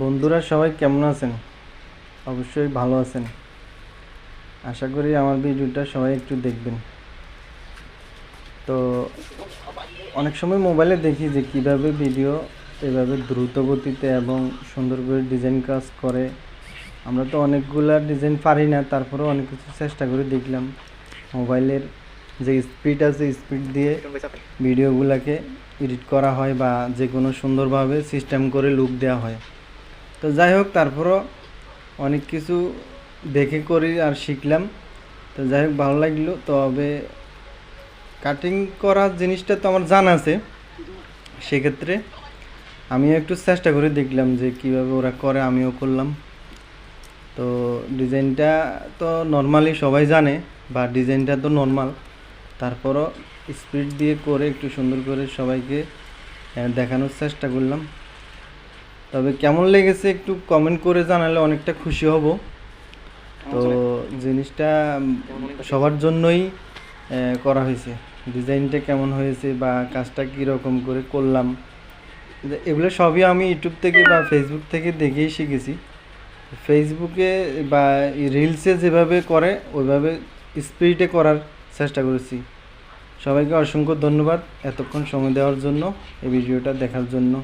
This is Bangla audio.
বন্ধুরা, সবাই কেমন আছেন? অবশ্যই ভালো আছেন। আশা করি আমার ভিডিওটা সবাই একটু দেখবেন। তো অনেক সময় মোবাইলে দেখি যে কীভাবে ভিডিও এভাবে দ্রুত গতিতে এবং সুন্দর করে ডিজাইন কাজ করে। আমরা তো অনেকগুলা ডিজাইন পারি না, তারপরেও অনেক কিছু চেষ্টা করে দেখলাম। মোবাইলের যে স্পিড আছে, স্পিড দিয়ে ভিডিওগুলোকে এডিট করা হয় বা যে কোনো সুন্দরভাবে সিস্টেম করে লুক দেওয়া হয়। তো যাই হোক, তারপরও অনেক কিছু দেখে করি আর শিখলাম। তো যাই হোক, ভালো লাগল। তবে কাটিং করার জিনিসটা তো আমার জানা আছে। সেক্ষেত্রে আমিও একটু চেষ্টা করে দেখলাম যে কীভাবে ওরা করে, আমিও করলাম। তো ডিজাইনটা তো নর্মালি সবাই জানে বা ডিজাইনটা তো নর্মাল তারপরও স্পিড দিয়ে করে একটু সুন্দর করে সবাইকে দেখানোর চেষ্টা করলাম। তবে কেমন লেগেছে একটু কমেন্ট করে জানালে অনেকটা খুশি হব। তো জিনিসটা সবার জন্যই করা হয়েছে। ডিজাইনটা কেমন হয়েছে বা কাজটা কীরকম করে করলাম এগুলো সবই আমি ইউটিউব থেকে বা ফেসবুক থেকে দেখেই শিখেছি। ফেসবুকে বা রিলসে যেভাবে করে ওইভাবে স্পিডে করার চেষ্টা করেছি। সবাইকে অসংখ্য ধন্যবাদ এতক্ষণ সময় দেওয়ার জন্য এই ভিডিওটা দেখার জন্য।